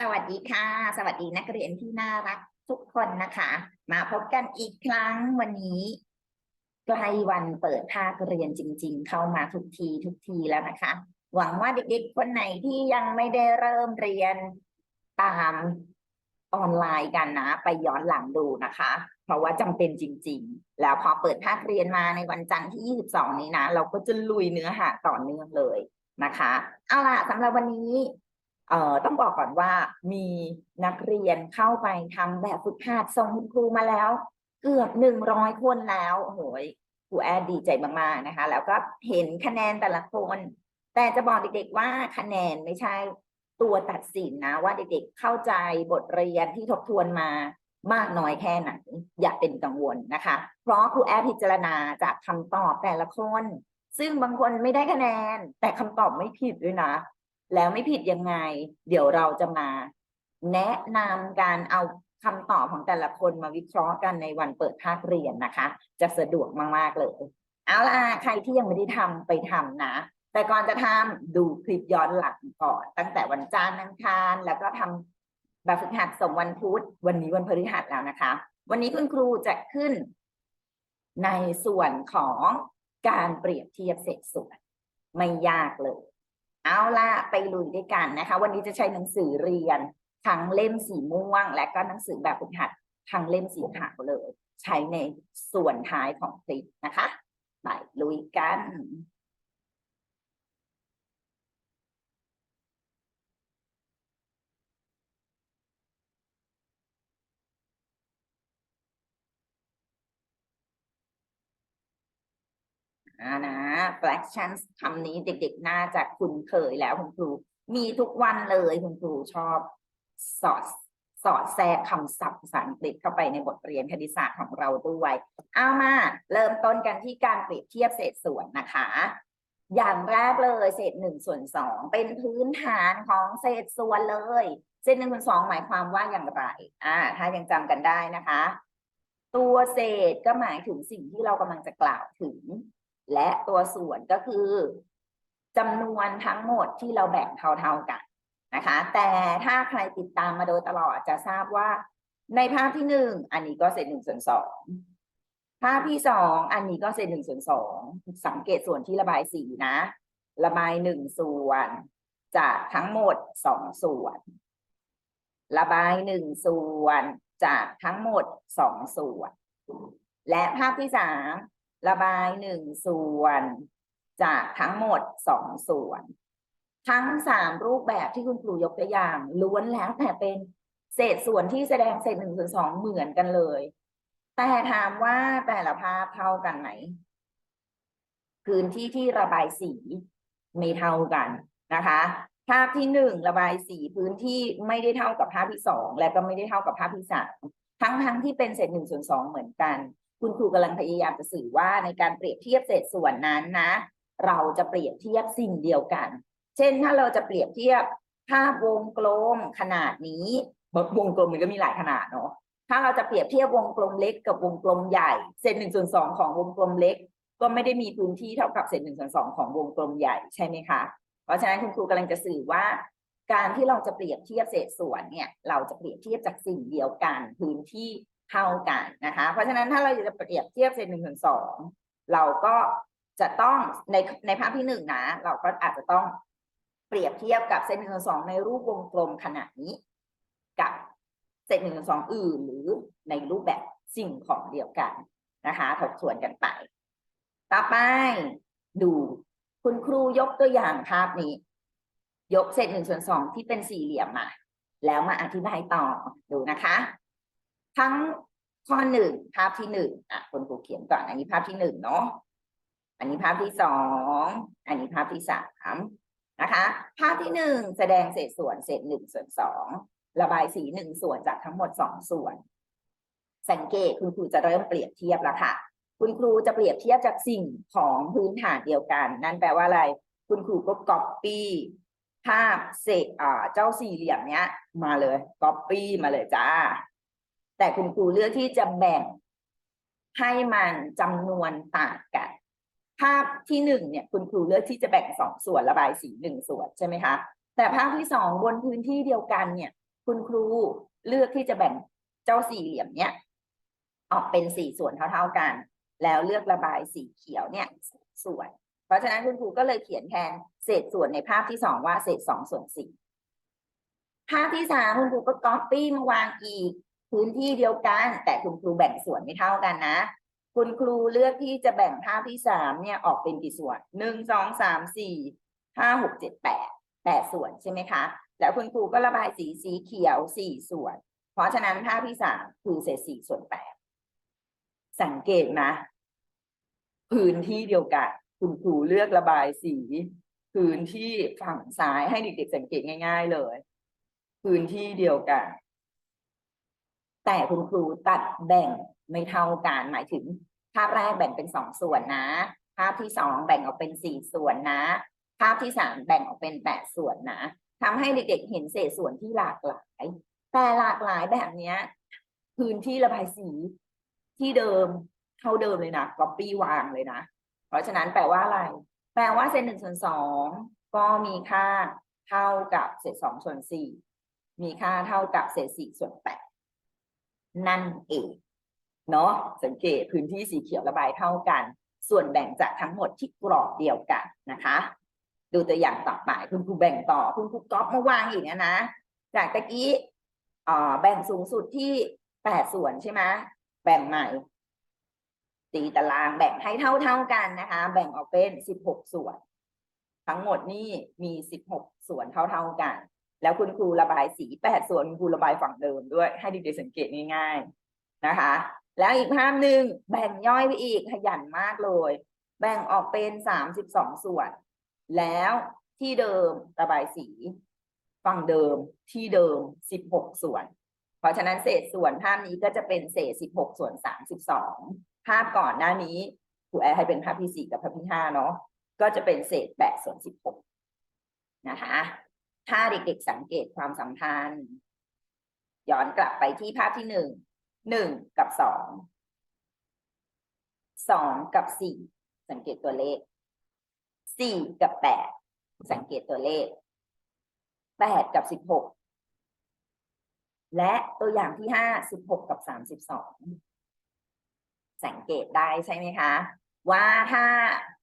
สวัสดีค่ะ สวัสดีนักเรียนที่น่ารักทุกคนนะคะ มาพบกันอีกครั้งวันนี้ใกล้วันเปิดภาคเรียนจริง ๆ เข้ามาทุกทีทุกทีแล้วนะคะ หวังว่าเด็กๆ คนไหนที่ยังไม่ได้เริ่มเรียนตามออนไลน์กันนะ ไปย้อนหลังดูนะคะ เพราะว่าจำเป็นจริง ๆ แล้วพอเปิดภาคเรียนมาในวันจันทร์ที่ 22 นี้นะ เราก็จะลุยเนื้อหาต่อเนื่องเลย นะคะ เอาล่ะสำหรับวันนี้เอ่อต้องบอกก่อนว่ามีนักเรียนเข้าไปทำแบบฝึกหัดส่งคุณครูมาแล้ว เกือบหนึ่งร้อยคนแล้วโหยครูแอดดีใจมากๆนะคะ แล้วก็เห็นคะแนนแต่ละคน แต่จะบอกเด็กๆว่าคะแนนไม่ใช่ตัวตัดสินนะว่าเด็กๆเข้าใจบทเรียนที่ทบทวนมามากน้อยแค่ไหนอย่าเป็นกังวลนะคะ เพราะครูแอดพิจารณาจากคำตอบแต่ละคน ซึ่งบางคนไม่ได้คะแนน แต่คำตอบไม่ผิดด้วยนะ แล้วไม่ผิดยังไง เดี๋ยวเราจะมา แนะนำการเอาคำตอบของแต่ละคนมาวิเคราะห์กันในวันเปิดภาคเรียนนะคะ จะสะดวกมากๆเลย เอาล่ะใครที่ยังไม่ได้ทำไปทำนะ แต่ก่อนจะทำดูคลิปย้อนหลังก่อน ตั้งแต่วันจันทร์อังคารแล้วก็ทำแบบฝึกหัดส่งวันพุธวันนี้วันพฤหัสแล้วนะคะ วันนี้คุณครูจะขึ้นในส่วนของ การเปรียบเทียบเศษส่วน ไม่ยากเลย เอาล่ะไปลุยด้วยกันนะคะ วันนี้จะใช้หนังสือเรียนทั้งเล่มสีม่วง และก็หนังสือแบบฝึกหัดทั้งเล่มสีขาวเลย ใช้ในส่วนท้ายของคลิปนะคะ ไปลุยกัน นะ fractions คำนี้เด็กๆ น่าจะคุ้นเคยแล้วคุณครู มีทุกวันเลยคุณครูชอบสอดสอดแทรกคำศัพท์ภาษาอังกฤษเข้าไปในบทเรียนคณิตศาสตร์ของเราด้วย เอามาเริ่มต้นกันที่การเปรียบเทียบเศษส่วนนะคะ อย่างแรกเลยเศษหนึ่งส่วนสองเป็นพื้นฐานของเศษส่วนเลย เศษหนึ่งส่วนสองหมายความว่าอย่างไร อ่า ถ้ายังจำกันได้นะคะ ตัวเศษก็หมายถึงสิ่งที่เรากำลังจะกล่าวถึง และตัวส่วนก็คือจำนวนทั้งหมดที่เราแบ่งเท่าๆกันนะคะ แต่ถ้าใครติดตามมาโดยตลอดจะทราบว่าในภาพที่หนึ่งอันนี้ก็เศษหนึ่งส่วนสองภาพที่สองอันนี้ก็เศษหนึ่งส่วนสองสังเกตส่วนที่ระบายสีนะ ระบายหนึ่งส่วนจากทั้งหมดสองส่วน ระบายหนึ่งส่วนจากทั้งหมดสองส่วน และภาพที่สาม ระบายหนึ่งส่วน จากทั้งหมดสองส่วน ทั้งสามรูปแบบที่คุณครูยกตัวอย่างล้วนแล้วแต่เป็นเศษส่วนที่แสดงเศษหนึ่งส่วนสองเหมือนกันเลย แต่ถามว่าแต่ละภาพเท่ากันไหมพื้นที่ที่ระบายสีไม่เท่ากันนะคะ ภาพที่หนึ่งระบายสีพื้นที่ไม่ได้เท่ากับภาพที่สองและก็ไม่ได้เท่ากับภาพที่สามทั้งทั้งที่เป็นเศษหนึ่งส่วนสองเหมือนกัน คุณครูกำลังพยายามจะสื่อว่าในการเปรียบเทียบเศษส่วนนั้นนะ เราจะเปรียบเทียบสิ่งเดียวกัน เช่นถ้าเราจะเปรียบเทียบภาพวงกลมขนาดนี้วงกลมมันก็มีหลายขนาดเนาะถ้าเราจะเปรียบเทียบวงกลมเล็กกับวงกลมใหญ่เศษหนึ่งส่วนสองของวงกลมเล็ก ก็ไม่ได้มีพื้นที่เท่ากับเศษหนึ่งส่วนสองของวงกลมใหญ่ใช่ไหมคะเพราะฉะนั้นคุณครูกำลังจะสื่อว่า การที่เราจะเปรียบเทียบเศษส่วนเนี่ย เราจะเปรียบเทียบจากสิ่งเดียวกัน พื้นที่ เท่ากันนะคะ เพราะฉะนั้นถ้าเราจะเปรียบเทียบเศษหนึ่งส่วนสองเราก็จะต้องในในภาพที่หนึ่งนะ เราก็อาจจะต้องเปรียบเทียบกับเศษหนึ่งส่วนสองในรูปวงกลมขนาดนี้ กับเศษหนึ่งส่วนสองอื่นหรือในรูปแบบสิ่งของเดียวกันนะคะทบทวนกันไป ต่อไปดูคุณครูยกตัวอย่างภาพนี้ ยกเศษหนึ่งส่วนสองที่เป็นสี่เหลี่ยมมา แล้วมาอธิบายต่อดูนะคะ ทั้งข้อหนึ่งภาพที่หนึ่งอะคุณครูเขียนก่อน อันนี้ภาพที่หนึ่งเนาะอันนี้ภาพที่สองอันนี้ภาพที่สามนะคะ ภาพที่หนึ่งแสดงเศษส่วนเศษหนึ่งส่วนสองระบายสีหนึ่งส่วนจากทั้งหมดสองส่วน สังเกตคุณครูจะเริ่มเปรียบเทียบแล้วค่ะ คุณครูจะเปรียบเทียบจากสิ่งของพื้นฐานเดียวกัน นั่นแปลว่าอะไร คุณครูก็ copy ภาพเศษอ่าเจ้าสี่เหลี่ยมเนี้ย มาเลย copy มาเลยจ้า แต่คุณครูเลือกที่จะแบ่งให้มันจำนวนต่างกัน ภาพที่หนึ่งเนี่ยคุณครูเลือกที่จะแบ่งสองส่วนระบายสีหนึ่งส่วนใช่ไหมคะ แต่ภาพที่สองบนพื้นที่เดียวกันเนี่ย คุณครูเลือกที่จะแบ่งเจ้าสี่เหลี่ยมเนี่ย ออกเป็นสี่ส่วนเท่าๆกัน แล้วเลือกระบายสีเขียวเนี่ยส่วน เพราะฉะนั้นคุณครูก็เลยเขียนแทนเศษส่วนในภาพที่สองว่าเศษสองส่วนสี่ภาพที่สามคุณครูก็ก๊อปปี้มาวางอีก พื้นที่เดียวกัน แต่คุณครูแบ่งส่วนไม่เท่ากันนะ คุณครูเลือกที่จะแบ่งภาพที่สามเนี่ยออกเป็นกี่ส่วนหนึ่งสองสามสี่ห้าหกเจ็ดแปดแปดส่วนใช่ไหมคะ แล้วคุณครูก็ระบายสีสีเขียวสี่ส่วน เพราะฉะนั้นภาพที่สามคือเศษสี่ส่วนแปดสังเกตนะพื้นที่เดียวกัน คุณครูเลือกระบายสีพื้นที่ฝั่งซ้ายให้เด็กๆสังเกตง่าย ๆ เลย พื้นที่เดียวกัน แต่คุณครูตัดแบ่งไม่เท่ากันหมายถึงภาพแรกแบ่งเป็นสองส่วนนะ ภาพที่สองแบ่งออกเป็นสี่ส่วนนะ ภาพที่สามแบ่งออกเป็นแปดส่วนนะทำให้เด็กๆเห็นเศษส่วนที่หลากหลาย แต่หลากหลายแบบเนี้ยพื้นที่ระบายสีที่เดิมเท่าเดิมเลยนะก๊อปปี้วางเลยนะ เพราะฉะนั้นแปลว่าอะไร แปลว่าเศษหนึ่งส่วนสองก็มีค่าเท่ากับเศษสองส่วนสี่มีค่าเท่ากับเศษสี่ส่วนแปด นั่นเองเนาะสังเกตพื้นที่สีเขียวระบายเท่ากัน ส่วนแบ่งจากทั้งหมดที่กรอบเดียวกันนะคะ ดูตัวอย่างต่อไปคุณครูแบ่งต่อคุณครูก๊อปมาวางอีกนะนะจากตะกี้แบ่งสูงสุดที่แปดส่วนใช่ไหมแบ่งใหม่ตีตารางแบ่งให้เท่าเท่าๆกันนะคะ แบ่งออกเป็นสิบหกส่วน ทั้งหมดนี่มีสิบหกส่วนเท่าเท่าๆกัน แล้วคุณครูระบายสีแปดส่วนคุณครูระบายฝั่งเดิมด้วย ให้เด็กๆสังเกตง่ายๆนะคะ แล้วอีกภาพหนึ่งแบ่งย่อยไปอีกขยันมากเลย แบ่งออกเป็นสามสิบสองส่วน แล้วที่เดิมระบายสีฝั่งเดิมที่เดิมสิบหกส่วน เพราะฉะนั้นเศษส่วนภาพนี้ก็จะเป็นเศษสิบหกส่วนสามสิบสองภาพก่อนหน้านี้ครูแอร์ให้เป็นภาพที่สี่กับภาพที่ห้าเนาะก็จะเป็นเศษแปดส่วนสิบหกนะคะ ถ้าเด็กๆสังเกตความสัมพันธ์ ย้อนกลับไปที่ภาพที่หนึ่งหนึ่งกับสองสองกับสี่สังเกตตัวเลขสี่กับแปดสังเกตตัวเลขแปดกับสิบหกและตัวอย่างที่ห้าสิบหกกับสามสิบสองสังเกตได้ใช่ไหมคะ ว่าถ้า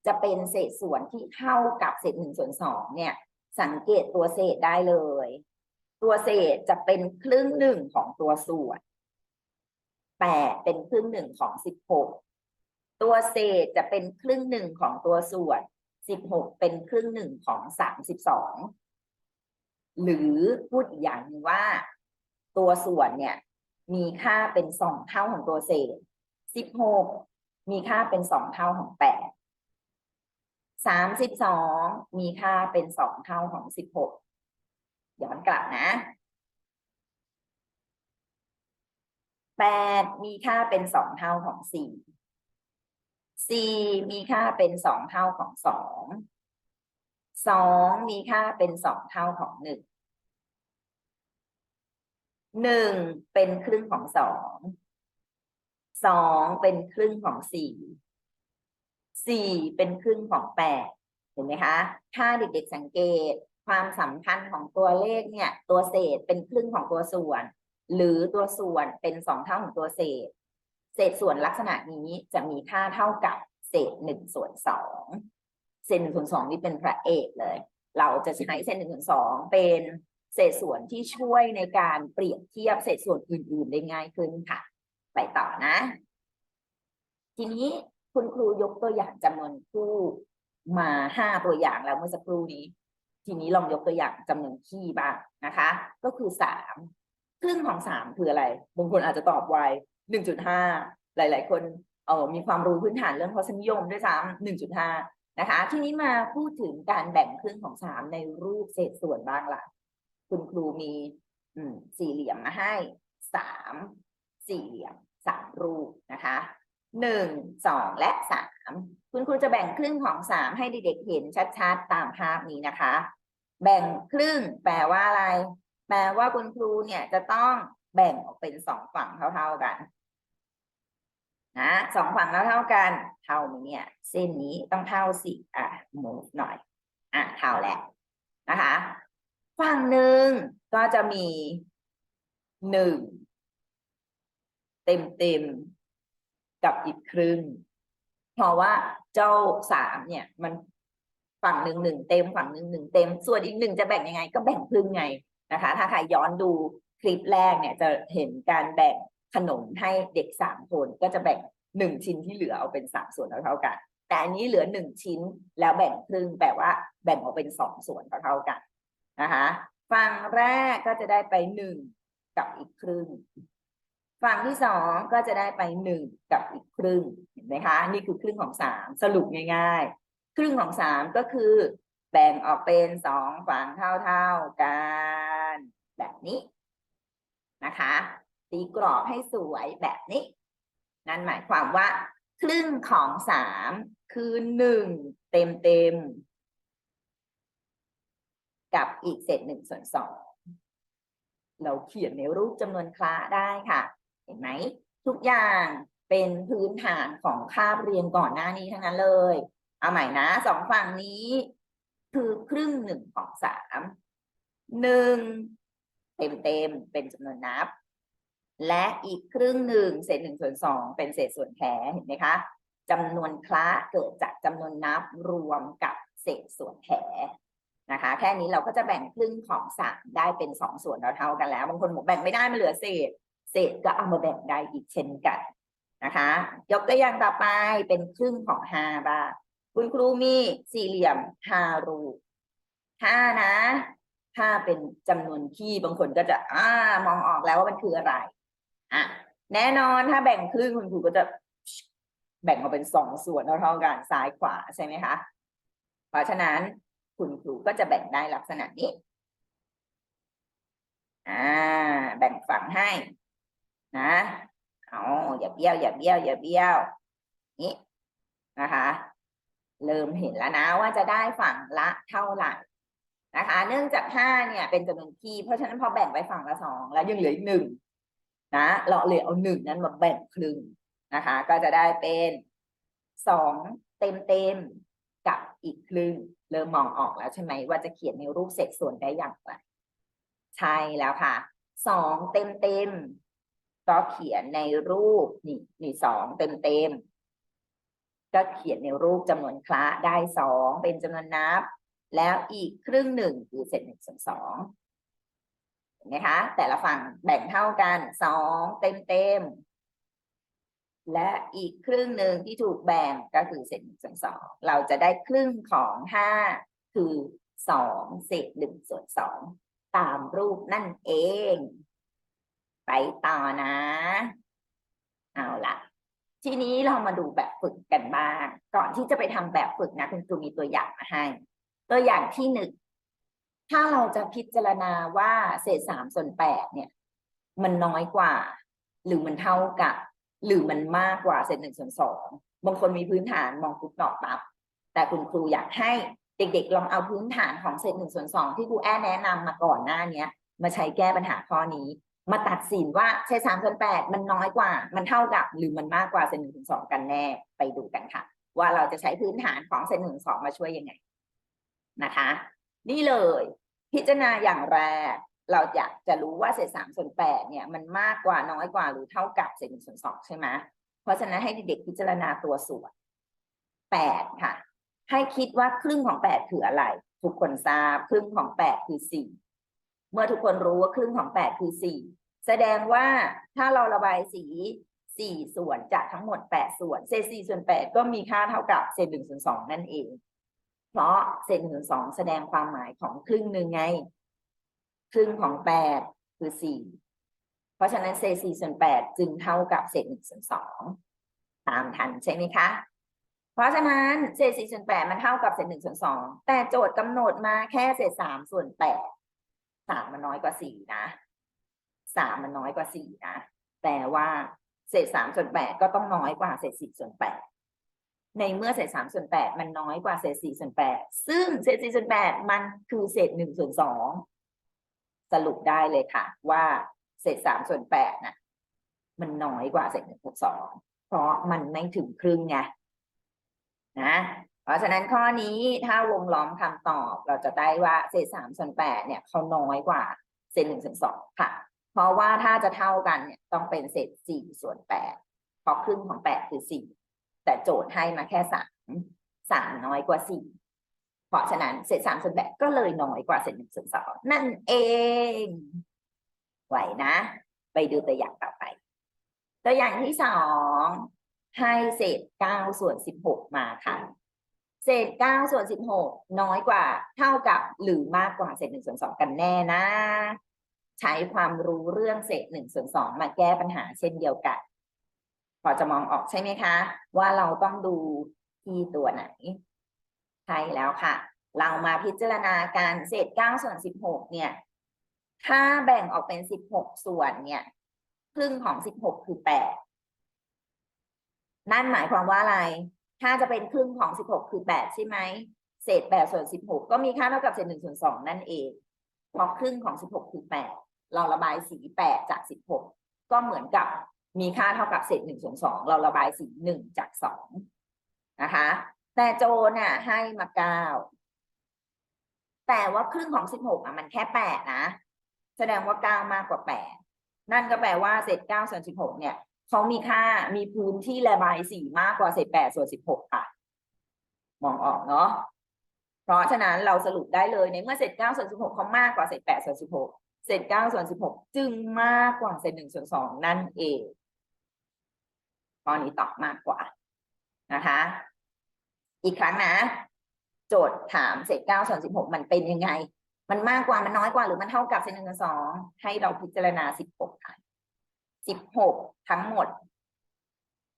จะเป็นเศษส่วนที่เท่ากับเศษหนึ่งส่วนสองเนี่ย สังเกตตัวเศษได้เลย ตัวเศษจะเป็นครึ่งหนึ่งของตัวส่วนแปดเป็นครึ่งหนึ่งของสิบหกตัวเศษจะเป็นครึ่งหนึ่งของตัวส่วนสิบหกเป็นครึ่งหนึ่งของสามสิบสองหรือพูดอีกอย่างนึงว่า ตัวส่วนเนี่ย มีค่าเป็นสองเท่าของตัวเศษสิบหกมีค่าเป็นสองเท่าของแปด สามสิบสองมีค่าเป็นสองเท่าของสิบหกย้อนกลับนะแปดมีค่าเป็นสองเท่าของสี่สี่มีค่าเป็นสองเท่าของสองสองมีค่าเป็นสองเท่าของหนึ่งหนึ่งเป็นครึ่งของสองสองเป็นครึ่งของสี่ สี่เป็นครึ่งของแปดเห็นไหมคะ ถ้าเด็กๆสังเกตความสัมพันธ์ของตัวเลขเนี่ย ตัวเศษเป็นครึ่งของตัวส่วน หรือตัวส่วนเป็นสองเท่าของตัวเศษ เศษส่วนลักษณะนี้จะมีค่าเท่ากับเศษหนึ่งส่วนสองเศษหนึ่งส่วนสองนี่เป็นพระเอกเลย เราจะใช้เศษหนึ่งส่วนสองเป็นเศษส่วนที่ช่วยในการเปรียบเทียบเศษส่วนอื่นๆได้ง่ายขึ้นค่ะ ไปต่อนะ ทีนี้ คุณครูยกตัวอย่างจำนวนคู่มาห้าตัวอย่างแล้วเมื่อสักครู่นี้ ทีนี้ลองยกตัวอย่างจำนวนคี่บ้างนะคะ ก็คือสามครึ่งของสามคืออะไรบางคนอาจจะตอบไวหนึ่งจุดห้าหลาย ๆ คนเออมีความรู้พื้นฐานเรื่องทศนิยมด้วยซ้ำหนึ่งจุดห้านะคะ ทีนี้มาพูดถึงการแบ่งครึ่งของสามในรูปเศษส่วนบ้างล่ะ คุณครูมีสี่เหลี่ยมมาให้สามสี่เหลี่ยมสามรูปนะคะ หนึ่งสองและสามคุณครูจะแบ่งครึ่งของสามให้เด็กๆเห็นชัดๆ ตามภาพนี้นะคะ แบ่งครึ่งแปลว่าอะไร แปลว่าคุณครูเนี่ยจะต้องแบ่งออกเป็นสองฝั่งเท่าๆกันนะสองฝั่งแล้วเท่ากัน เท่าไหมเนี่ย เส้นนี้ต้องเท่าสิอะหมูหน่อย อะเท่าแล้วนะคะ ฝั่งหนึ่งก็จะมีหนึ่งเต็มเต็ม กับอีกครึ่ง เพราะว่าเจ้าสามเนี่ย มันฝั่งหนึ่งหนึ่งเต็มฝั่งหนึ่งหนึ่งเต็ม ส่วนอีกหนึ่งจะแบ่งยังไง ก็แบ่งครึ่งไงนะคะ ถ้าใครย้อนดูคลิปแรกเนี่ยจะเห็นการแบ่งขนมให้เด็กสามคนก็จะแบ่งหนึ่งชิ้นที่เหลือเอาเป็นสามส่วนเท่าๆกัน แต่อันนี้เหลือหนึ่งชิ้นแล้วแบ่งครึ่งแปลว่าแบ่งออกเป็นสองส่วนเท่าๆกันนะคะฝั่งแรกก็จะได้ไปหนึ่งกับอีกครึ่ง ฝั่งที่สองก็จะได้ไปหนึ่งกับอีกครึ่งเห็นไหมคะ นี่คือครึ่งของสามสรุปง่ายๆ ครึ่งของสามก็คือ แบ่งออกเป็นสองฝั่งเท่าๆกัน แบบนี้นะคะตีกรอบให้สวยแบบนี้ นั่นหมายความว่า ครึ่งของสามคือหนึ่งเต็มเต็มๆกับอีกเศษหนึ่งส่วนสองเราเขียนในรูปจำนวนคละได้ค่ะ เห็นไหมทุกอย่างเป็นพื้นฐานของคาบเรียนก่อนหน้านี้ทั้งนั้นเลย เอาใหม่นะสองฝั่งนี้ คือครึ่งหนึ่งของสามหนึ่งเต็มเต็มเป็นจำนวนนับ และอีกครึ่งหนึ่งเศษหนึ่งส่วนสองเป็นเศษส่วนแท้เห็นไหมคะจำนวนคละเกิดจากจำนวนนับรวมกับเศษส่วนแท้นะคะ แค่นี้เราก็จะแบ่งครึ่งของสามได้เป็นสองส่วนเท่าๆกันแล้ว บางคนบอกแบ่งไม่ได้มันเหลือเศษ เศษก็เอามาแบ่งได้อีกเช่นกันนะคะ ยกตัวอย่างต่อไปเป็นครึ่งของห้าบ้างคุณครูมีสี่เหลี่ยมห้ารูห้านะห้าเป็นจำนวนคี่บางคนก็จะอ่ามองออกแล้วว่ามันคืออะไรอะแน่นอนถ้าแบ่งครึ่งคุณครูก็จะแบ่งออกเป็นสองส่วนเท่าๆกันซ้ายขวาใช่ไหมคะเพราะฉะนั้นคุณครูก็จะแบ่งได้ลักษณะนี้อ่าแบ่งฝั่งให้ นะเอาอย่าเบี้ยวอย่าเบี้ยวอย่าเบี้ยวนี่นะคะเริ่มเห็นแล้วนะว่าจะได้ฝั่งละเท่าไหร่นะคะ เนื่องจากห้าเนี่ยเป็นจำนวนคี่เพราะฉะนั้นพอแบ่งไปฝั่งละสองแล้วยังเหลืออีกหนึ่งนะเราเลยเอาหนึ่งนั้นมาแบ่งครึ่งนะคะ ก็จะได้เป็นสองเต็มเต็มกับอีกครึ่งเริ่มมองออกแล้วใช่ไหมว่าจะเขียนในรูปเศษส่วนได้อย่างไรใช่แล้วค่ะสองเต็มเต็ม ก็เขียนในรูปนี่นี่สองเต็มเต็มก็เขียนในรูปจำนวนคละได้สองเป็นจำนวนนับ แล้วอีกครึ่งหนึ่งคือเศษหนึ่งส่วนสองเห็นไหมคะ แต่ละฝั่งแบ่งเท่ากันสองเต็มเต็มและอีกครึ่งหนึ่งที่ถูกแบ่งก็คือเศษหนึ่งส่วนสองเราจะได้ครึ่งของห้าคือสองเศษหนึ่งส่วนสองตามรูปนั่นเอง ไปต่อนะ เอาละทีนี้เรามาดูแบบฝึกกันบ้าง ก่อนที่จะไปทำแบบฝึกนะ คุณครูมีตัวอย่างมาให้ ตัวอย่างที่หนึ่งถ้าเราจะพิจารณาว่าเศษสามส่วนแปดเนี่ย มันน้อยกว่า หรือมันเท่ากับ หรือมันมากกว่าเศษหนึ่งส่วนสองบางคนมีพื้นฐานมองปุ๊บตอบปั๊บแต่คุณครูอยากให้เด็กๆ ลองเอาพื้นฐานของเศษหนึ่งส่วนสองที่ครูแอ้แนะนำมาก่อนหน้าเนี้ย มาใช้แก้ปัญหาข้อนี้ มาตัดสินว่าเศษสามส่วนแปดมันน้อยกว่า มันเท่ากับหรือมันมากกว่าเศษหนึ่งส่วนสองกันแน่ไปดูกันค่ะ ว่าเราจะใช้พื้นฐานของเศษหนึ่งสองมาช่วยยังไงนะคะ นี่เลย พิจารณาอย่างแรก เราอยากจะรู้ว่าเศษสามส่วนแปดเนี่ย มันมากกว่าน้อยกว่าหรือเท่ากับเศษหนึ่งส่วนสองใช่ไหมเพราะฉะนั้นให้เด็กๆพิจารณาตัวส่วนแปดค่ะ ให้คิดว่าครึ่งของแปดคืออะไร ทุกคนทราบครึ่งของแปดคือสี่ เมื่อทุกคนรู้ว่าครึ่งของแปดคือสี่แสดงว่าถ้าเราระบายสีสี่ส่วนจากทั้งหมดแปดส่วน เศษสี่ส่วนแปดก็มีค่าเท่ากับเศษหนึ่งส่วนสองนั่นเอง เพราะเศษหนึ่งส่วนสองแสดงความหมายของครึ่งหนึ่งไง ครึ่งของแปดคือสี่เพราะฉะนั้นเศษสี่ส่วนแปดจึงเท่ากับเศษหนึ่งส่วนสองตามทันใช่ไหมคะเพราะฉะนั้นเศษสี่ส่วนแปดมันเท่ากับเศษหนึ่งส่วนสองแต่โจทย์กำหนดมาแค่เศษสามส่วนแปด สามมันน้อยกว่าสี่นะสามมันน้อยกว่าสี่นะแต่ว่าเศษสามส่วนแปดก็ต้องน้อยกว่าเศษสี่ส่วนแปดในเมื่อเศษสามส่วนแปดมันน้อยกว่าเศษสี่ส่วนแปดซึ่งเศษสี่ส่วนแปดมันคือเศษหนึ่งส่วนสองสรุปได้เลยค่ะ ว่าเศษสามส่วนแปดน่ะ มันน้อยกว่าเศษหนึ่งส่วนสองเพราะมันไม่ถึงครึ่งไงนะ เพราะฉะนั้นข้อนี้ถ้าวงล้อมคำตอบเราจะได้ว่าเศษสามส่วนแปดเนี่ยเขาน้อยกว่าเศษหนึ่งส่วนสองค่ะ เพราะว่าถ้าจะเท่ากันเนี่ยต้องเป็นเศษสี่ส่วนแปดเพราะครึ่งของแปดคือสี่แต่โจทย์ให้มาแค่สามสามน้อยกว่าสี่เพราะฉะนั้นเศษสามส่วนแปดก็เลยน้อยกว่าเศษหนึ่งส่วนสองนั่นเอง ไหวนะ ไปดูตัวอย่างต่อไป ตัวอย่างที่สองให้เศษเก้าส่วนสิบหกมาค่ะ เศษเก้าส่วนสิบหกน้อยกว่าเท่ากับหรือมากกว่าเศษหนึ่งส่วนสองกันแน่นะ ใช้ความรู้เรื่องเศษหนึ่งส่วนสองมาแก้ปัญหาเช่นเดียวกัน พอจะมองออกใช่ไหมคะ ว่าเราต้องดูที่ตัวไหน ใช่แล้วค่ะ เรามาพิจารณาการเศษเก้าส่วนสิบหกเนี่ย ถ้าแบ่งออกเป็นสิบหกส่วนเนี่ยครึ่งของสิบหกคือแปดนั่นหมายความว่าอะไร ถ้าจะเป็นครึ่งของสิบหกคือแปดใช่ไหม เศษแปดส่วนสิบหกก็มีค่าเท่ากับเศษหนึ่งส่วนสองนั่นเอง เพราะครึ่งของสิบหกคือแปดเราระบายสีแปดจากสิบหกก็เหมือนกับมีค่าเท่ากับเศษหนึ่งส่วนสองเราระบายสีหนึ่งจากสองนะคะ แต่โจน่ะให้มาเก้าแต่ว่าครึ่งของสิบหกอะมันแค่แปดนะ แสดงว่าเก้ามากกว่าแปดนั่นก็แปลว่าเศษเก้าส่วนสิบหกเนี่ย เขามีค่ามีพื้นที่ระบายสีมากกว่าเศษแปดส่วนสิบหกค่ะ มองออกเนาะเพราะฉะนั้นเราสรุปได้เลยในเมื่อเศษเก้าส่วนสิบหกเขามากกว่าเศษแปดส่วนสิบหกเศษเก้าส่วนสิบหกจึงมากกว่าเศษหนึ่งส่วนสองนั่นเองข้อนี้ตอบมากกว่านะคะ อีกครั้งนะ โจทย์ถามเศษเก้าส่วนสิบหกมันเป็นยังไง มันมากกว่ามันน้อยกว่าหรือมันเท่ากับเศษหนึ่งส่วนสองให้เราพิจารณาสิบหกค่ะ สิบหกทั้งหมด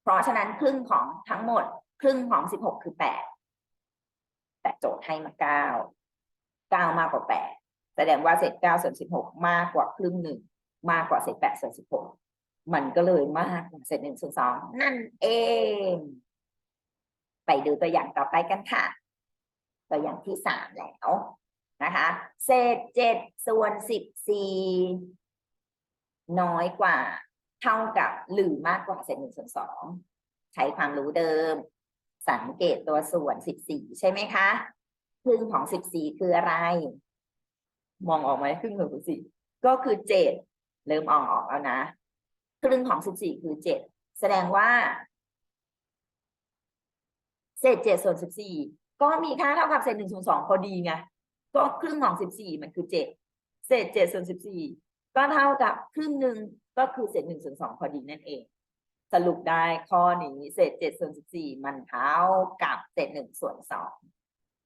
เพราะฉะนั้นครึ่งของทั้งหมด ครึ่งของสิบหกคือแปดแต่โจทย์ให้มาเก้าเก้ามากกว่าแปดแสดงว่าเศษเก้าส่วนสิบหกมากกว่าครึ่งหนึ่งมากกว่าเศษแปดส่วนสิบหกมันก็เลยมากกว่าเศษหนึ่งส่วนสองนั่นเอง ไปดูตัวอย่างต่อไปกันค่ะ ตัวอย่างที่สามแล้วนะคะ เศษเจ็ดส่วนสิบสี่น้อยกว่า เท่ากับหรือมากกว่าเศษหนึ่งส่วนสองใช้ความรู้เดิม สังเกตตัวส่วนสิบสี่ใช่ไหมคะครึ่งของสิบสี่คืออะไร มองออกไหมครึ่งของสิบสี่ก็คือเจ็ดเริ่มออกแล้วนะครึ่งของสิบสี่คือเจ็ดแสดงว่า เศษเจ็ดส่วนสิบสี่ก็มีค่าเท่ากับเศษหนึ่งส่วนสองพอดีไงก็ครึ่งของสิบสี่มันคือเจ็ดเศษเจ็ดส่วนสิบสี่ก็เท่ากับครึ่งหนึ่ง ก็คือเศษหนึ่งส่วนสองพอดีนั่นเอง สรุปได้ข้อนี้เศษเจ็ดส่วนสิบสี่มันเท่ากับเศษหนึ่งส่วนสอง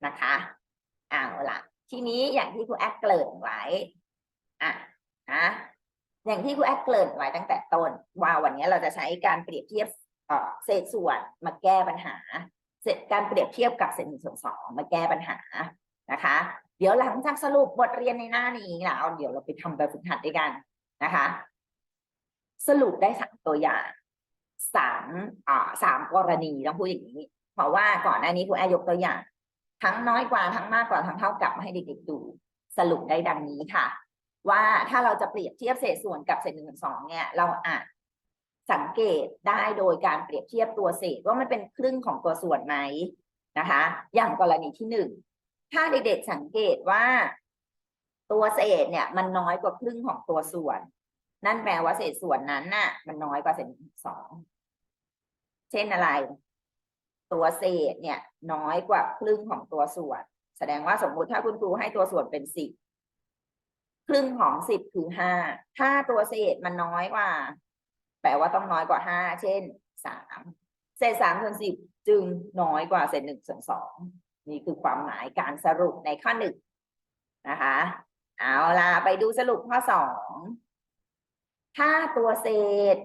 นะคะเอาละทีนี้อย่างที่ครูแอดเกริ่นไว้อะนะอย่างที่ครูแอดเกริ่นไว้ตั้งแต่ต้น ว่าวันนี้เราจะใช้การเปรียบเทียบเอ่อเศษส่วนมาแก้ปัญหาเศษการเปรียบเทียบกับเศษหนึ่งส่วนสองมาแก้ปัญหานะคะ เดี๋ยวหลังจากสรุปบทเรียนในหน้านี้แล้วเดี๋ยวเราไปทำแบบฝึกหัดด้วยกันนะคะ สรุปได้สามตัวอย่างสามอ่าสามกรณีต้องพูดอย่างนี้ เพราะว่าก่อนหน้านี้ครูแอร์ยกตัวอย่าง ทั้งน้อยกว่าทั้งมากกว่าทั้งเท่ากับมาให้เด็กๆดูสรุปได้ดังนี้ค่ะ ว่าถ้าเราจะเปรียบเทียบเศษส่วนกับเศษหนึ่งส่วนสองเนี่ย เราอาจสังเกตได้โดยการเปรียบเทียบตัวเศษว่ามันเป็นครึ่งของตัวส่วนไหมนะคะ อย่างกรณีที่หนึ่งถ้าเด็กๆสังเกตว่า ตัวเศษเนี่ย มันน้อยกว่าครึ่งของตัวส่วน นั่นแปลว่าเศษส่วนนั้นน่ะ มันน้อยกว่าเศษสอง เช่นอะไร ตัวเศษเนี่ย น้อยกว่าครึ่งของตัวส่วน แสดงว่าสมมุติถ้าคุณครูให้ตัวส่วนเป็นสิบครึ่งของสิบคือห้า ถ้าตัวเศษมันน้อยกว่า แปลว่าต้องน้อยกว่าห้า เช่นสาม เศษสามส่วนสิบจึงน้อยกว่าเศษหนึ่งส่วนสอง นี่คือความหมายการสรุปในข้อหนึ่งนะคะ เอาล่ะไปดูสรุปข้อสอง ถ้าตัวเศษ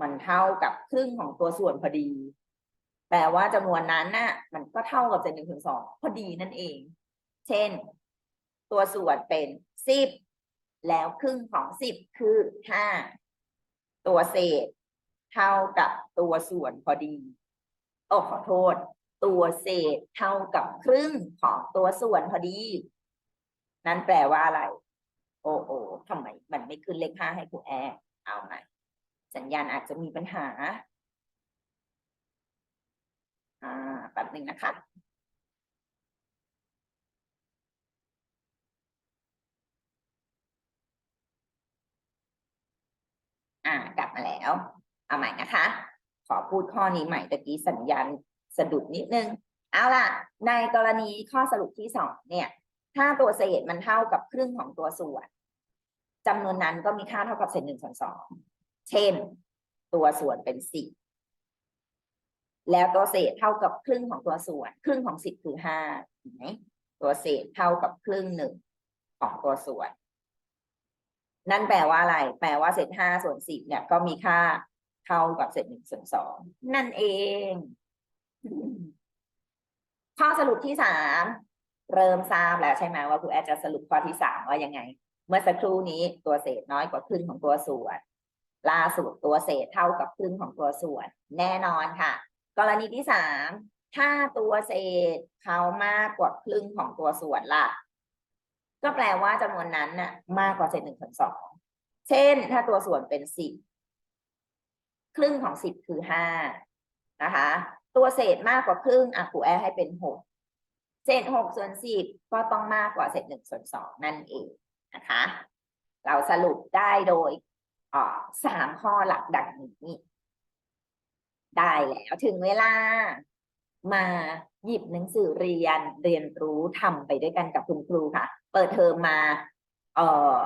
มันเท่ากับครึ่งของตัวส่วนพอดี แปลว่าจำนวนนั้นน่ะ มันก็เท่ากับเศษหนึ่งถึงสองพอดีนั่นเอง เช่น ตัวส่วนเป็นสิบแล้วครึ่งของสิบคือห้าตัวเศษ เท่ากับตัวส่วนพอดีโอ้ขอโทษ ตัวเศษเท่ากับครึ่งของตัวส่วนพอดี นั่นแปลว่าอะไร โอ้โอ้ทำไมมันไม่ขึ้นเลขห้าให้ครูแอร์ เอาใหม่สัญญาณอาจจะมีปัญหา อ่าแป๊บหนึ่งนะคะอ่ากลับมาแล้ว เอาใหม่นะคะ ขอพูดข้อนี้ใหม่ตะกี้สัญญาณสะดุดนิดนึง เอาล่ะ ในกรณีข้อสรุปที่สองเนี่ย ถ้าตัวเศษมันเท่ากับครึ่งของตัวส่วน จำนวนนั้นก็มีค่าเท่ากับเศษหนึ่งส่วนสองเช่น ตัวส่วนเป็นสิบแล้วตัวเศษเท่ากับครึ่งของตัวส่วน ครึ่งของสิบคือห้าเห็นไหมตัวเศษเท่ากับครึ่งหนึ่งของตัวส่วน นั่นแปลว่าอะไร แปลว่าเศษห้าส่วนสิบเนี่ยก็มีค่าเท่ากับเศษหนึ่งส่วนสองนั่นเอง ข้อสรุปที่สามเริ่มทราบแล้วใช่ไหมว่าครูแอดจะสรุปข้อที่สามว่ายังไง เมื่อสักครู่นี้ตัวเศษน้อยกว่าครึ่งของตัวส่วน ล่าสุดตัวเศษเท่ากับครึ่งของตัวส่วน แน่นอนค่ะ กรณีที่สามถ้าตัวเศษเขามากกว่าครึ่งของตัวส่วนล่ะ ก็แปลว่าจำนวนนั้นน่ะ มากกว่าเศษหนึ่งส่วนสองเช่น ถ้าตัวส่วนเป็นสิบครึ่งของสิบคือห้านะคะ ตัวเศษมากกว่าครึ่งอะครูแอร์ให้เป็นหกเศษหกส่วนสิบก็ต้องมากกว่าเศษหนึ่งส่วนสองนั่นเอง นะคะ เราสรุปได้โดยสามข้อหลักดังนี้ ได้แล้วถึงเวลามาหยิบหนังสือเรียนเรียนรู้ทำไปด้วยกันกับคุณครูค่ะ เปิดเทอมมาเอ่อ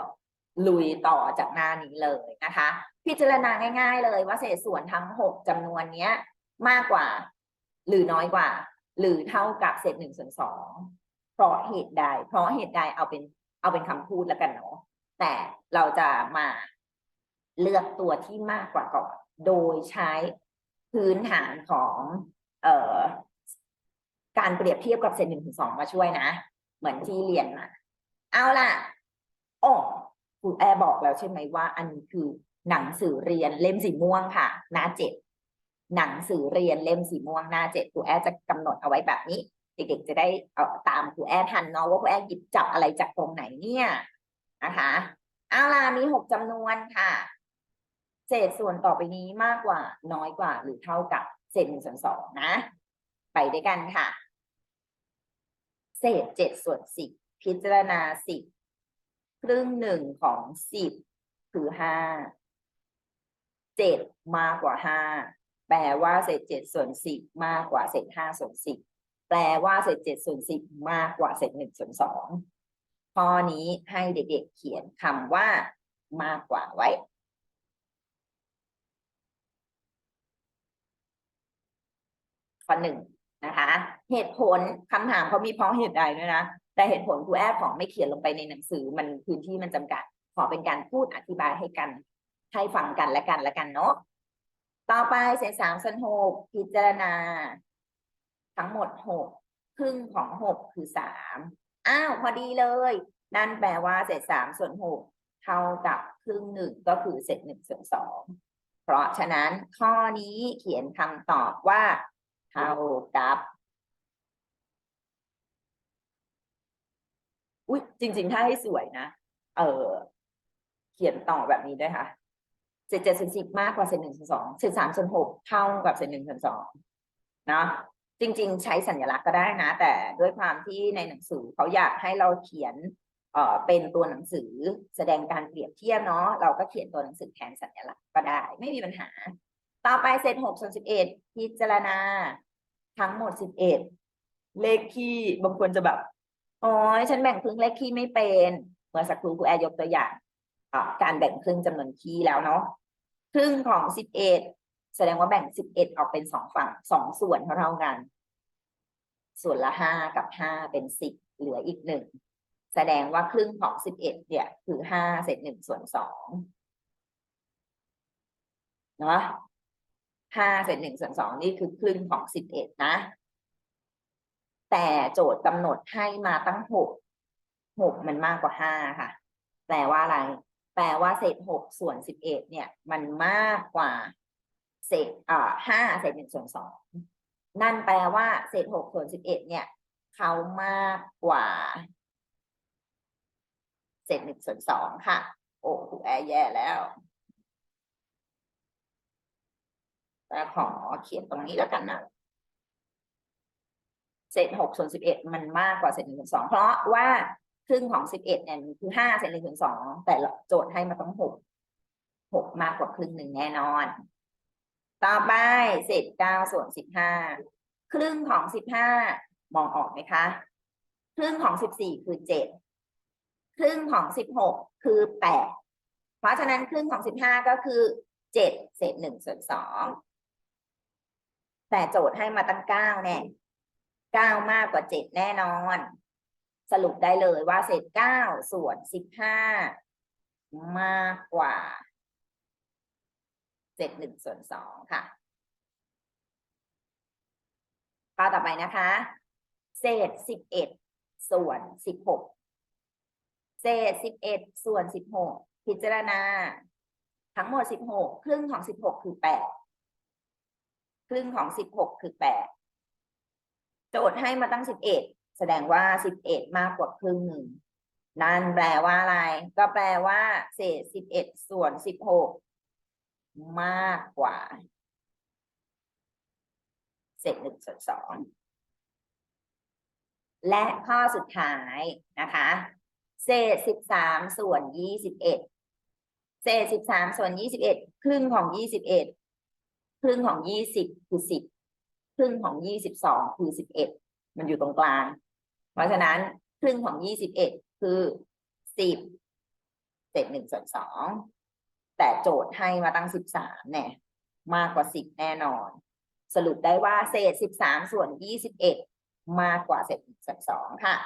ลุยต่อจากหน้านี้เลยนะคะ พิจารณาง่าย ๆ เลยว่าเศษส่วนทั้งหกจำนวนเนี้ยมากกว่า หรือน้อยกว่า หรือเท่ากับเศษหนึ่งส่วนสองเพราะเหตุใด เพราะเหตุใดเอาเป็น เอาเป็นคำพูดแล้วกันเนาะแต่เราจะมาเลือกตัวที่มากกว่าก่อน โดยใช้พื้นฐานของเอ่อการเปรียบเทียบกับเศษหนึ่งถึงสองมาช่วยนะ เหมือนที่เรียนมาเอาล่ะอ๋อครูแอร์บอกแล้วใช่ไหมว่า อันนี้คือหนังสือเรียนเล่มสีม่วงค่ะ หน้าเจ็ดหนังสือเรียนเล่มสีม่วงหน้าเจ็ดครูแอร์จะกำหนดเอาไว้แบบนี้ เด็กๆจะได้เอ่อตามครูแอร์ทันเนาะว่าครูแอร์หยิบจับอะไรจากตรงไหนเนี่ยนะคะเอาล่ะมีหกจำนวนค่ะ เศษส่วนต่อไปนี้มากกว่าน้อยกว่า หรือเท่ากับเศษหนึ่งส่วนสองนะ ไปด้วยกันค่ะ เศษเจ็ดส่วนสิบพิจารณาสิบครึ่งหนึ่งของสิบคือห้าเจ็ดมากกว่าห้าแปลว่าเศษเจ็ดส่วนสิบมากกว่าเศษห้าส่วนสิบ แปลว่าเศษเจ็ดส่วนสิบมากกว่าเศษหนึ่งส่วนสองข้อนี้ให้เด็กๆเขียนคำว่ามากกว่าไว้ข้อหนึ่งนะคะ เหตุผลคำถามเขามีเพราะเหตุใดด้วยนะ แต่เหตุผลครูแอดของไม่เขียนลงไปในหนังสือมันพื้นที่มันจำกัด ขอเป็นการพูดอธิบายให้กัน ให้ฟังกันและกันและกันเนาะต่อไปเศษสามส่วนหกพิจารณา ทั้งหมดหกครึ่งของหกคือสามอ้าวพอดีเลย นั่นแปลว่าเศษสามส่วนหกเท่ากับครึ่งหนึ่งก็คือเศษหนึ่งส่วนสองเพราะฉะนั้นข้อนี้เขียนคำตอบว่า เท่ากับอุ้ยจริง ๆ ถ้าให้สวยนะ เออเขียนต่อแบบนี้ด้วยค่ะเศษเจ็ดส่วนสิบมากกว่าเศษหนึ่งส่วนสองเศษสามส่วนหกเท่ากับเศษหนึ่งส่วนสองนะ จริง ๆ ใช้สัญลักษณ์ก็ได้นะ แต่ด้วยความที่ในหนังสือเขาอยากให้เราเขียนเอ่อเป็นตัวหนังสือแสดงการเปรียบเทียบเนาะเราก็เขียนตัวหนังสือแทนสัญลักษณ์ก็ได้ ไม่มีปัญหา ต่อไปเศษหกส่วนสิบเอ็ดพิจารณา ทั้งหมดสิบเอ็ดเลขคี่บางคนจะแบบอ๋อฉันแบ่งครึ่งเลขคี่ไม่เป็นเมื่อสักครู่ครูแอร์ยกตัวอย่างการแบ่งครึ่งจำนวนคี่แล้วเนาะครึ่งของสิบเอ็ด แสดงว่าแบ่งสิบเอ็ดออกเป็นสองฝั่งสองส่วนเท่าๆกัน ส่วนละห้ากับห้าเป็นสิบเหลืออีกหนึ่งแสดงว่าครึ่งของสิบเอ็ดเนี่ย คือห้าเศษหนึ่งส่วนสองเนาะห้าเศษหนึ่งส่วนสองนี่คือครึ่งของสิบเอ็ดนะ แต่โจทย์กำหนดให้มาตั้งหกหกมันมากกว่าห้าค่ะ แปลว่าอะไร แปลว่าเศษหกส่วนสิบเอ็ดเนี่ย มันมากกว่า เศษอ่าห้าเศษหนึ่งส่วนสองนั่นแปลว่าเศษหกส่วนสิบเอ็ดเนี่ย เขามากกว่า เศษหนึ่งส่วนสองค่ะ โอ้ครูแอร์แย่แล้วแต่ขอเขียนตรงนี้แล้วกันนะเศษหกส่วนสิบเอ็ดมันมากกว่าเศษหนึ่งส่วนสองเพราะว่าครึ่งของสิบเอ็ดเนี่ยคือห้าเศษหนึ่งส่วนสองแต่โจทย์ให้มาต้องหกหกมากกว่าครึ่งหนึ่งแน่นอน ต่อไปเศษเก้าส่วนสิบห้าครึ่งของสิบห้ามองออกไหมคะ ครึ่งของสิบสี่คือเจ็ดครึ่งของสิบหกคือแปดเพราะฉะนั้นครึ่งของสิบห้าก็คือเจ็ดเศษหนึ่งส่วนสองแต่โจทย์ให้มาตั้งเก้าแน่เก้ามากกว่าเจ็ดแน่นอน สรุปได้เลยว่าเศษเก้าส่วนสิบห้ามากกว่า เศษหนึ่งส่วนสองค่ะข้อต่อไปนะคะ เศษสิบเอ็ดส่วนสิบหกเศษสิบเอ็ดส่วนสิบหกพิจารณา ทั้งหมดสิบหกครึ่งของสิบหกคือแปดครึ่งของสิบหกคือแปดโจทย์ให้มาตั้งสิบเอ็ดแสดงว่าสิบเอ็ดมากกว่าครึ่งหนึ่งนั่นแปลว่าอะไร ก็แปลว่า เศษสิบเอ็ดส่วนสิบหก มากกว่า เศษหนึ่งส่วนสองและข้อสุดท้ายนะคะ เศษสิบสามส่วนยี่สิบเอ็ดเศษสิบสามส่วนยี่สิบเอ็ดครึ่งของยี่สิบเอ็ดครึ่งของยี่สิบคือสิบครึ่งของยี่สิบสองคือสิบเอ็ดมันอยู่ตรงกลาง เพราะฉะนั้นครึ่งของยี่สิบเอ็ดคือสิบเศษหนึ่งส่วนสอง แต่โจทย์ให้มาตั้งสิบสามเนี่ยมากกว่าสิบแน่นอน สรุปได้ว่าเศษสิบสามส่วนยี่สิบเอ็ดมากกว่าเศษหนึ่งส่วนสองค่ะ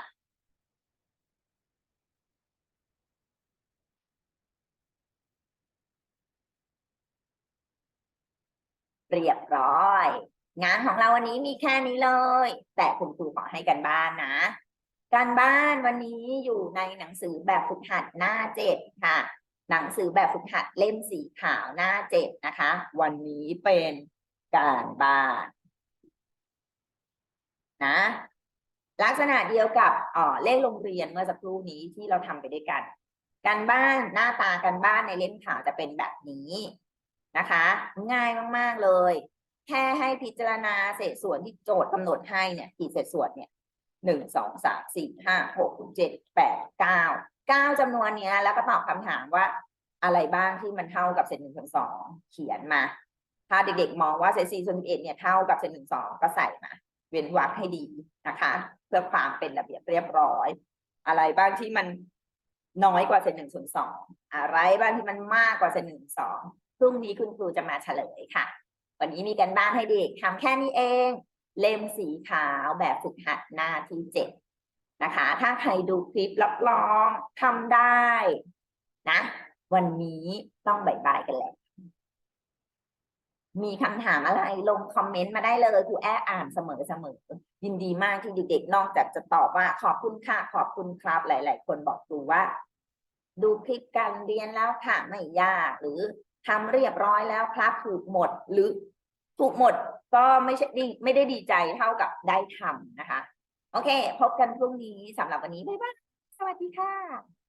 เรียบร้อย งานของเราวันนี้มีแค่นี้เลย แต่คุณครูขอให้กันบ้านนะ การบ้านวันนี้อยู่ในหนังสือแบบฝึกหัดหน้าเจ็ดค่ะ หนังสือแบบฝึกหัดเล่มสีขาวหน้าเจ็ดนะคะ วันนี้เป็นการบ้านนะลักษณะเดียวกับเอ่อเลขโรงเรียนเมื่อสักครู่นี้ที่เราทำไปด้วยกัน การบ้านหน้าตาการบ้านในเล่มขาวจะเป็นแบบนี้นะคะ ง่ายมาก ๆ เลย แค่ให้พิจารณาเศษส่วนที่โจทย์กำหนดให้เนี่ยกี่เศษส่วนเนี่ยหนึ่งสองสามสี่ห้าหกเจ็ดแปดเก้า ก้าจำนวนเนี้ยแล้วก็ตอบคำถามว่าอะไรบ้างที่มันเท่ากับเศษหนึ่งส่วนสองเขียนมา ถ้าเด็กๆมองว่าเศษสี่ส่วนสิบเอ็ดเนี่ยเท่ากับเศษหนึ่งสองก็ใส่มา เว้นวรรคให้ดีนะคะ เพื่อความเป็นระเบียบเรียบร้อย อะไรบ้างที่มันน้อยกว่าเศษหนึ่งส่วนสองอะไรบ้างที่มันมากกว่าเศษหนึ่งส่วนสองพรุ่งนี้คุณครูจะมาเฉลยค่ะ วันนี้มีกันบ้านให้เด็กทำแค่นี้เอง เล่มสีขาวแบบฝึกหัดหน้าที่เจ็ด นะคะ ถ้าใครดูคลิปรับรองทำได้นะ วันนี้ต้องบายบายกันแหละมีคำถามอะไรลงคอมเมนต์มาได้เลยครูแอ้อ่านเสมอเสมอยินดีมากที่เด็กๆนอกจากจะตอบว่าขอบคุณค่ะขอบคุณครับ หลาย ๆ คนบอกครูว่า ดูคลิปการเรียนแล้วค่ะไม่ยากหรือทำเรียบร้อยแล้วครับถูกหมดหรือถูกหมดก็ไม่ใช่ดีไม่ได้ดีใจเท่ากับได้ทำนะคะ โอเค พบกันพรุ่งนี้สำหรับวันนี้ บ๊ายบาย สวัสดีค่ะ